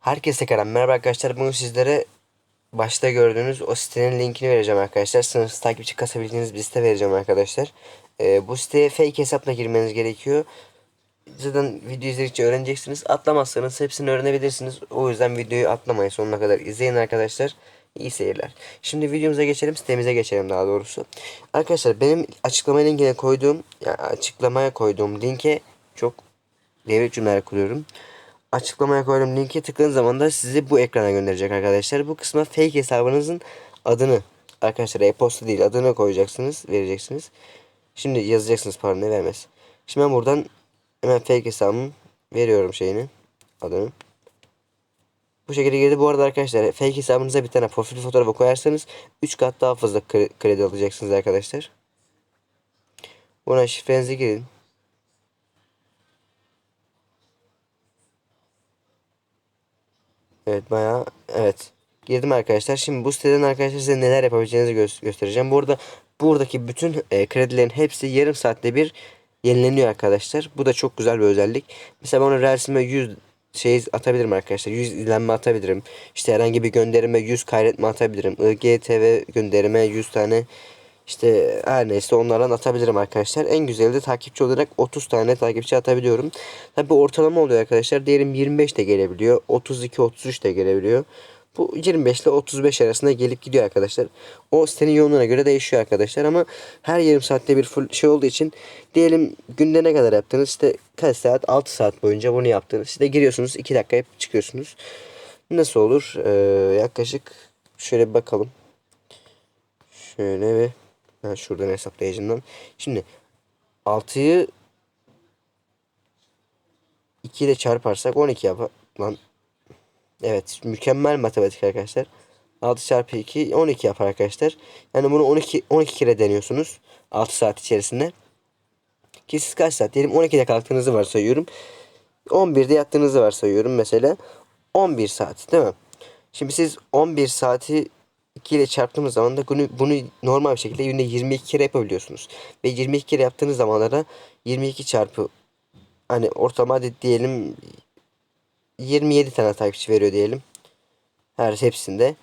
Herkese tekrar merhaba arkadaşlar. Bugün sizlere başta gördüğünüz o sitenin linkini vereceğim arkadaşlar. Sınırsız takipçi kasabildiğiniz bir site vereceğim arkadaşlar. Ee, bu siteye fake hesapla girmeniz gerekiyor. Zaten video izledikçe öğreneceksiniz. Atlamazsanız hepsini öğrenebilirsiniz. O yüzden videoyu atlamayın. Sonuna kadar izleyin arkadaşlar. İyi seyirler. Şimdi videomuza geçelim. Sitemize geçelim daha doğrusu. Arkadaşlar benim açıklama linkine koyduğum yani açıklamaya koyduğum linke çok devlet cümleler kuruyorum. Açıklamaya koyduğum linke tıkladığınız zaman da sizi bu ekrana gönderecek arkadaşlar. Bu kısma fake hesabınızın adını arkadaşlar e-posta değil adını koyacaksınız, vereceksiniz. Şimdi yazacaksınız pardon vermez. Şimdi ben buradan hemen fake hesabımı veriyorum şeyini, adını. Bu şekilde girdi. Bu arada arkadaşlar fake hesabınıza bir tane profil fotoğrafı koyarsanız 3 kat daha fazla kre- kredi alacaksınız arkadaşlar. Buna şifrenizi girin. Evet bayağı evet. Girdim arkadaşlar. Şimdi bu siteden arkadaşlar size neler yapabileceğinizi gö- göstereceğim. Bu arada buradaki bütün e, kredilerin hepsi yarım saatte bir yenileniyor arkadaşlar. Bu da çok güzel bir özellik. Mesela ona Reels'ime 100 şey atabilirim arkadaşlar. 100 izlenme atabilirim. İşte herhangi bir gönderime 100 kaydetme atabilirim. IGTV gönderime 100 tane işte her neyse onlardan atabilirim arkadaşlar. En güzeli de takipçi olarak 30 tane takipçi atabiliyorum. Tabi ortalama oluyor arkadaşlar. Diyelim 25 de gelebiliyor. 32-33 de gelebiliyor. Bu 25 ile 35 arasında gelip gidiyor arkadaşlar. O sitenin yoğunluğuna göre değişiyor arkadaşlar ama her yarım saatte bir full şey olduğu için diyelim günde ne kadar yaptınız işte kaç saat 6 saat boyunca bunu yaptınız. İşte giriyorsunuz 2 dakika yapıp çıkıyorsunuz. Nasıl olur? Ee, yaklaşık şöyle bir bakalım. Şöyle bir ben şuradan hesaplayıcından. Şimdi 6'yı 2 ile çarparsak 12 yapar. Lan. Evet mükemmel matematik arkadaşlar. 6 çarpı 2 12 yapar arkadaşlar. Yani bunu 12 12 kere deniyorsunuz 6 saat içerisinde. Ki siz kaç saat diyelim 12'de kalktığınızı varsayıyorum. 11'de yattığınızı varsayıyorum mesela. 11 saat değil mi? Şimdi siz 11 saati 2 ile çarptığımız zaman da bunu, bunu normal bir şekilde günde 22 kere yapabiliyorsunuz. Ve 22 kere yaptığınız zamanlarda 22 çarpı hani ortalama hadi diyelim 27 tane takipçi veriyor diyelim. Her hepsinde.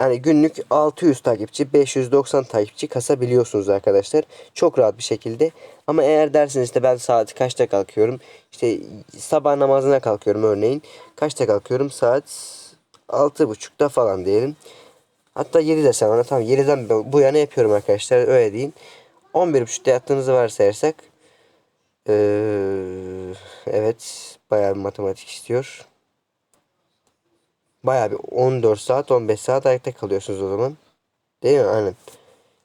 Yani günlük 600 takipçi, 590 takipçi kasabiliyorsunuz arkadaşlar. Çok rahat bir şekilde. Ama eğer derseniz işte ben saat kaçta kalkıyorum? İşte sabah namazına kalkıyorum örneğin. Kaçta kalkıyorum? Saat 6.30'da falan diyelim. Hatta 7 desem ona tamam 7'den bu yana yapıyorum arkadaşlar öyle deyin. 11.30'da yattığınızı varsayarsak ee, evet bayağı bir matematik istiyor. Bayağı bir 14 saat 15 saat ayakta kalıyorsunuz o zaman. Değil mi? Aynen.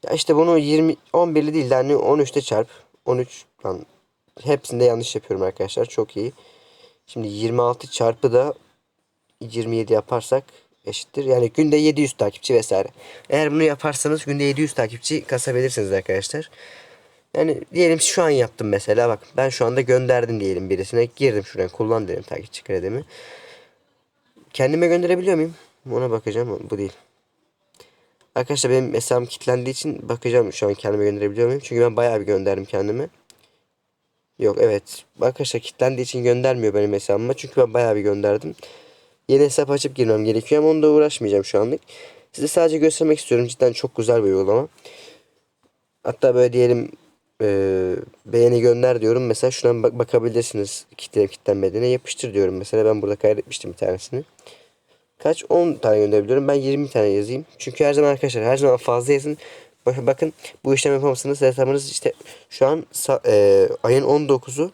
Ya işte bunu 20 11'li değil de hani 13'te çarp. 13 lan hepsinde yanlış yapıyorum arkadaşlar. Çok iyi. Şimdi 26 çarpı da 27 yaparsak eşittir. Yani günde 700 takipçi vesaire. Eğer bunu yaparsanız günde 700 takipçi kasabilirsiniz arkadaşlar. Yani diyelim şu an yaptım mesela bak ben şu anda gönderdim diyelim birisine girdim şuradan kullan dedim takipçi kredimi. Kendime gönderebiliyor muyum? Ona bakacağım bu değil. Arkadaşlar benim hesabım kilitlendiği için bakacağım şu an kendime gönderebiliyor muyum? Çünkü ben bayağı bir gönderdim kendime. Yok evet. Arkadaşlar kilitlendiği için göndermiyor benim hesabıma. Çünkü ben bayağı bir gönderdim. Yeni hesap açıp girmem gerekiyor ama onu da uğraşmayacağım şu anlık. Size sadece göstermek istiyorum. Cidden çok güzel bir uygulama. Hatta böyle diyelim e, beğeni gönder diyorum. Mesela şuna bak bakabilirsiniz. Kitlenip kitlenmediğine yapıştır diyorum. Mesela ben burada kaydetmiştim bir tanesini. Kaç? 10 tane gönderebiliyorum. Ben 20 tane yazayım. Çünkü her zaman arkadaşlar her zaman fazla yazın. Bakın, bu işlem yapamazsınız. Hesabınız işte şu an e, ayın 19'u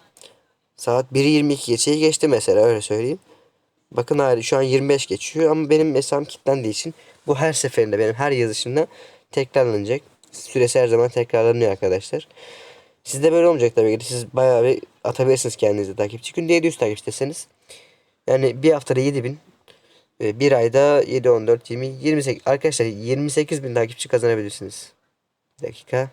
saat 1.22 geçeyi geçti mesela öyle söyleyeyim. Bakın hali şu an 25 geçiyor ama benim hesabım kilitlendiği için bu her seferinde benim her yazışımda tekrarlanacak. Süresi her zaman tekrarlanıyor arkadaşlar. Sizde böyle olmayacak tabii ki. Siz bayağı bir atabilirsiniz kendinize takipçi. Günde 700 takipçi deseniz. Yani bir haftada 7000. e, Bir ayda 7, 14, 20, 28. Arkadaşlar 28 bin takipçi kazanabilirsiniz. Bir dakika.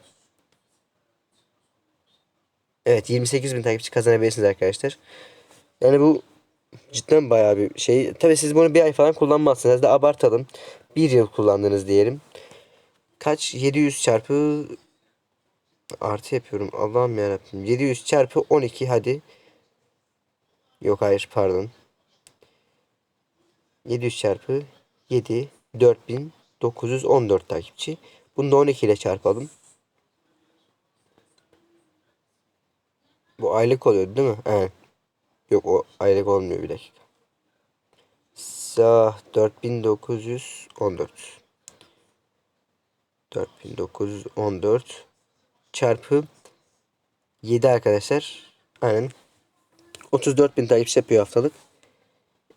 Evet 28 bin takipçi kazanabilirsiniz arkadaşlar. Yani bu cidden bayağı bir şey. Tabii siz bunu bir ay falan kullanmazsınız da abartalım. Bir yıl kullandınız diyelim. Kaç? 700 çarpı artı yapıyorum. Allah'ım yarabbim. 700 çarpı 12 hadi. Yok hayır pardon. 700 çarpı 7 4914 takipçi. Bunu da 12 ile çarpalım. Bu aylık oluyor değil mi? He. Yok o aylık olmuyor bir dakika. Sah 4914. 4914 çarpı 7 arkadaşlar. Aynen. 34.000 takipçi yapıyor haftalık.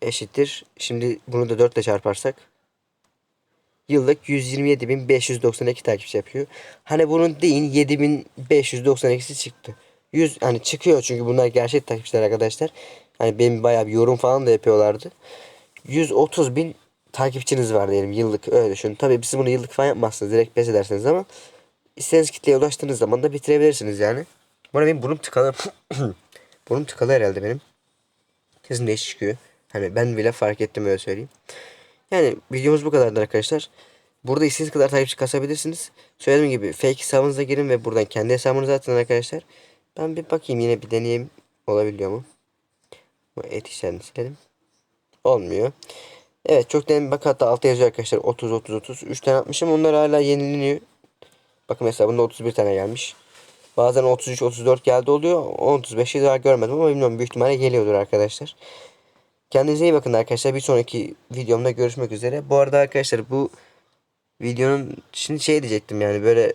Eşittir. Şimdi bunu da 4 ile çarparsak yıllık 127.592 takipçi yapıyor. Hani bunun deyin 7.592'si çıktı. 100 hani çıkıyor çünkü bunlar gerçek takipçiler arkadaşlar. Hani benim bayağı bir yorum falan da yapıyorlardı. 130 bin takipçiniz var diyelim yıllık öyle düşünün. Tabii siz bunu yıllık falan yapmazsınız direkt pes edersiniz ama istediğiniz kitleye ulaştığınız zaman da bitirebilirsiniz yani. Bu benim burnum tıkalı. burnum tıkalı herhalde benim. Kesin değişik çıkıyor. Hani ben bile fark ettim öyle söyleyeyim. Yani videomuz bu kadardı arkadaşlar. Burada istediğiniz kadar takipçi kasabilirsiniz. Söylediğim gibi fake hesabınıza girin ve buradan kendi hesabınıza atın arkadaşlar. Ben bir bakayım yine bir deneyeyim. Olabiliyor mu? Bu et işlerini silelim. Olmuyor. Evet çok denedim. Bak hatta altta yazıyor arkadaşlar 30 30 30. 3 tane atmışım. Onlar hala yenileniyor. Bakın mesela bunda 31 tane gelmiş. Bazen 33 34 geldi oluyor. 35'i daha görmedim ama bilmiyorum büyük ihtimalle geliyordur arkadaşlar. Kendinize iyi bakın arkadaşlar. Bir sonraki videomda görüşmek üzere. Bu arada arkadaşlar bu videonun şimdi şey diyecektim yani böyle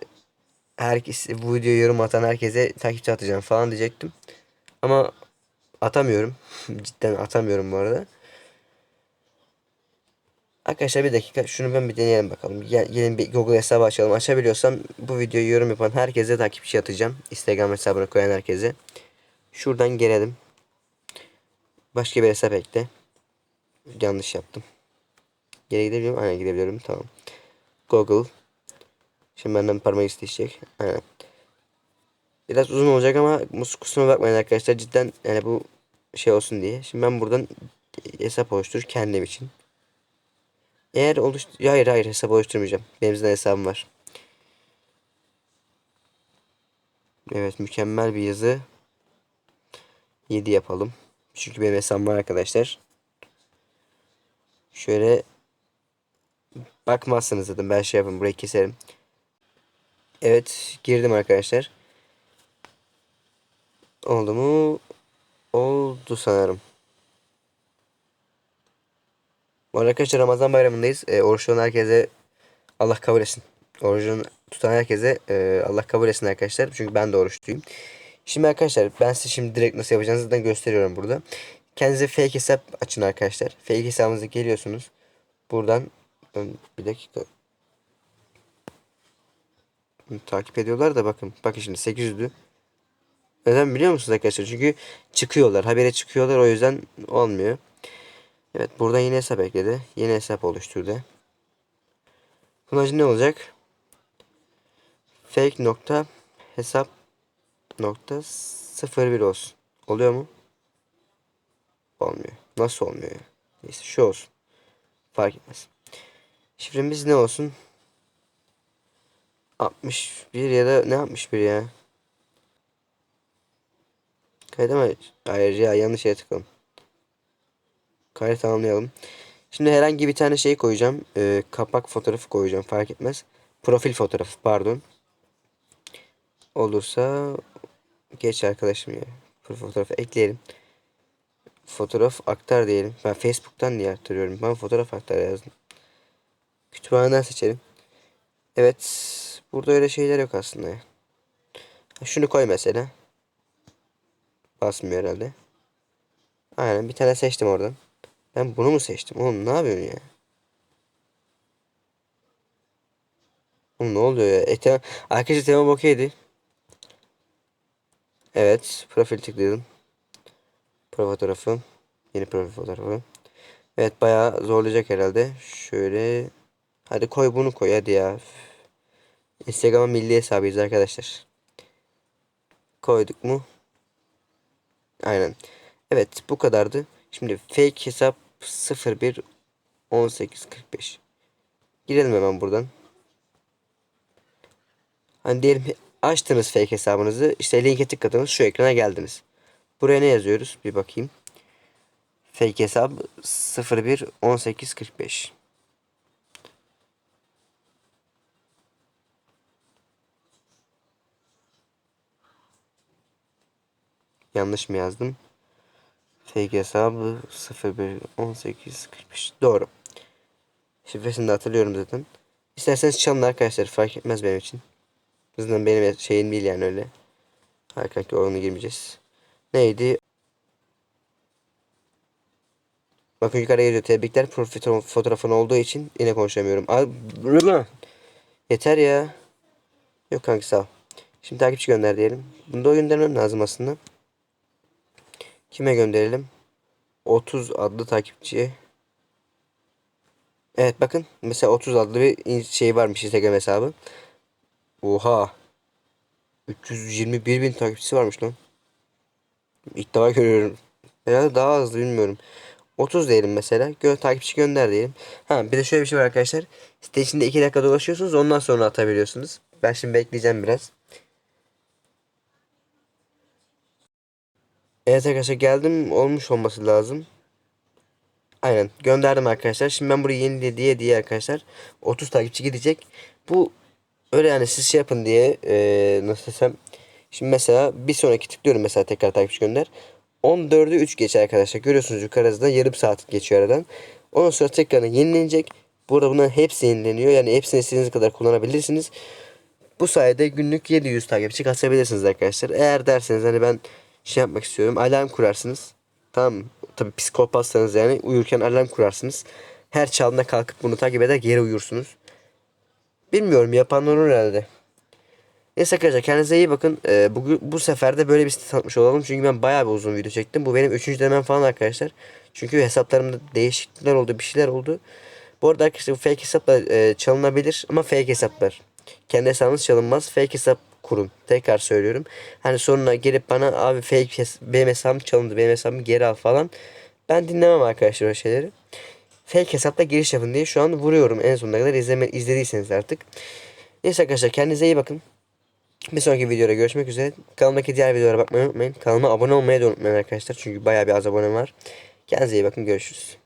herkes bu videoya yorum atan herkese takipçi atacağım falan diyecektim. Ama atamıyorum. Cidden atamıyorum bu arada. Arkadaşlar bir dakika şunu ben bir deneyelim bakalım. Gel, gelin bir Google hesabı açalım. Açabiliyorsam bu videoyu yorum yapan herkese takipçi atacağım. Instagram hesabına koyan herkese. Şuradan gelelim. Başka bir hesap ekle. Yanlış yaptım. Geri gidebiliyor? Aynen gidebiliyorum. Tamam. Google. Şimdi benden parmak isteyecek. Aynen. Biraz uzun olacak ama kusura bakmayın arkadaşlar. Cidden yani bu şey olsun diye. Şimdi ben buradan hesap oluştur kendim için. Eğer oluş... Hayır hayır hesap oluşturmayacağım. Benim zaten hesabım var. Evet mükemmel bir yazı. 7 yapalım. Çünkü benim hesabım var arkadaşlar. Şöyle bakmazsınız zaten ben şey yapayım burayı keserim. Evet girdim arkadaşlar. Oldu mu? Oldu sanırım. Bu arada arkadaşlar Ramazan bayramındayız. E, oruç tutan herkese Allah kabul etsin. Orucunu tutan herkese e, Allah kabul etsin arkadaşlar. Çünkü ben de oruçluyum. Şimdi arkadaşlar ben size şimdi direkt nasıl yapacağınızı da gösteriyorum burada. Kendinize fake hesap açın arkadaşlar. Fake hesabınıza geliyorsunuz. Buradan bir dakika. Takip ediyorlar da bakın. Bakın şimdi 800'dü. Neden biliyor musunuz arkadaşlar? Çünkü çıkıyorlar. Habere çıkıyorlar. O yüzden olmuyor. Evet burada yine hesap ekledi. Yeni hesap oluşturdu. Bunun ne olacak? Fake nokta hesap nokta 01 olsun. Oluyor mu? Olmuyor. Nasıl olmuyor? Neyse şu olsun. Fark etmez. Şifremiz ne olsun? 61 ya da ne 61 ya? Kayda mı? Hayır ya yanlış yere tıkladım. Kaydı tamamlayalım. Şimdi herhangi bir tane şey koyacağım. Ee, kapak fotoğrafı koyacağım. Fark etmez. Profil fotoğrafı pardon. Olursa geç arkadaşım ya. Profil fotoğrafı ekleyelim. Fotoğraf aktar diyelim. Ben Facebook'tan diye aktarıyorum. Ben fotoğraf aktar yazdım. Kütüphaneden seçelim. Evet. Burada öyle şeyler yok aslında. Şunu koy mesela. Basmıyor herhalde. Aynen bir tane seçtim oradan. Ben bunu mu seçtim? Oğlum ne yapıyorsun ya? Oğlum ne oluyor ya? E, tamam. Arkadaşlar tamam okeydi. Evet. Profil tıkladım. Profil fotoğrafı. Yeni profil fotoğrafı. Evet bayağı zorlayacak herhalde. Şöyle. Hadi koy bunu koy hadi ya. Instagram'a milli hesabıyız arkadaşlar. Koyduk mu? Aynen. Evet bu kadardı. Şimdi fake hesap 01 18 45. Girelim hemen buradan. Hani diyelim açtınız fake hesabınızı. İşte linke tıkladınız şu ekrana geldiniz. Buraya ne yazıyoruz? Bir bakayım. Fake hesap 01 18 Yanlış mı yazdım? Fake hesabı 01 18 45. Doğru. Şifresini de hatırlıyorum zaten. İsterseniz çalın arkadaşlar fark etmez benim için. Zaten benim şeyim değil yani öyle. Hakanki oyunu girmeyeceğiz. Neydi? Bakın yukarıya geliyor. Tebrikler. Profil fotoğrafın olduğu için yine konuşamıyorum. Abi, Yeter ya. Yok kanka sağ ol. Şimdi takipçi gönder diyelim. Bunu da göndermem lazım aslında. Kime gönderelim? 30 adlı takipçiye. Evet bakın. Mesela 30 adlı bir şey varmış Instagram hesabı. Oha. 321 bin takipçisi varmış lan. İlk defa görüyorum. Herhalde daha hızlı bilmiyorum. 30 diyelim mesela. Gö takipçi gönder diyelim. Ha bir de şöyle bir şey var arkadaşlar. Site içinde 2 dakika dolaşıyorsunuz. Ondan sonra atabiliyorsunuz. Ben şimdi bekleyeceğim biraz. Evet arkadaşlar geldim. Olmuş olması lazım. Aynen gönderdim arkadaşlar. Şimdi ben burayı yenile diye diye arkadaşlar 30 takipçi gidecek. Bu öyle yani siz şey yapın diye ee, nasıl desem. Şimdi mesela bir sonraki tıklıyorum mesela tekrar takipçi gönder. 14'ü 3 geçer arkadaşlar. Görüyorsunuz yukarıda yarım saat geçiyor aradan. Ondan sonra tekrar yenilenecek. Burada bunların hepsi yenileniyor. Yani hepsini istediğiniz kadar kullanabilirsiniz. Bu sayede günlük 700 takipçi kasabilirsiniz arkadaşlar. Eğer derseniz hani ben şey yapmak istiyorum. Alarm kurarsınız. Tamam mı? Tabi psikopatsanız yani uyurken alarm kurarsınız. Her çaldığında kalkıp bunu takip eder geri uyursunuz. Bilmiyorum yapanlar olur herhalde. Neyse arkadaşlar kendinize iyi bakın. Ee, bu, bu sefer de böyle bir site tanıtmış olalım. Çünkü ben bayağı bir uzun video çektim. Bu benim üçüncü denemem falan arkadaşlar. Çünkü hesaplarımda değişiklikler oldu. Bir şeyler oldu. Bu arada arkadaşlar bu fake hesaplar e, çalınabilir. Ama fake hesaplar. Kendi hesabınız çalınmaz. Fake hesap kurun. Tekrar söylüyorum. Hani sonuna gelip bana abi fake benim hesabım çalındı. Benim hesabımı geri al falan. Ben dinlemem arkadaşlar o şeyleri. Fake hesapla giriş yapın diye şu an vuruyorum en sonuna kadar izleme, izlediyseniz artık. Neyse arkadaşlar kendinize iyi bakın. Bir sonraki videoda görüşmek üzere. Kanalımdaki diğer videolara bakmayı unutmayın. Kanalıma abone olmayı da unutmayın arkadaşlar. Çünkü bayağı bir az abone var. Kendinize iyi bakın. Görüşürüz.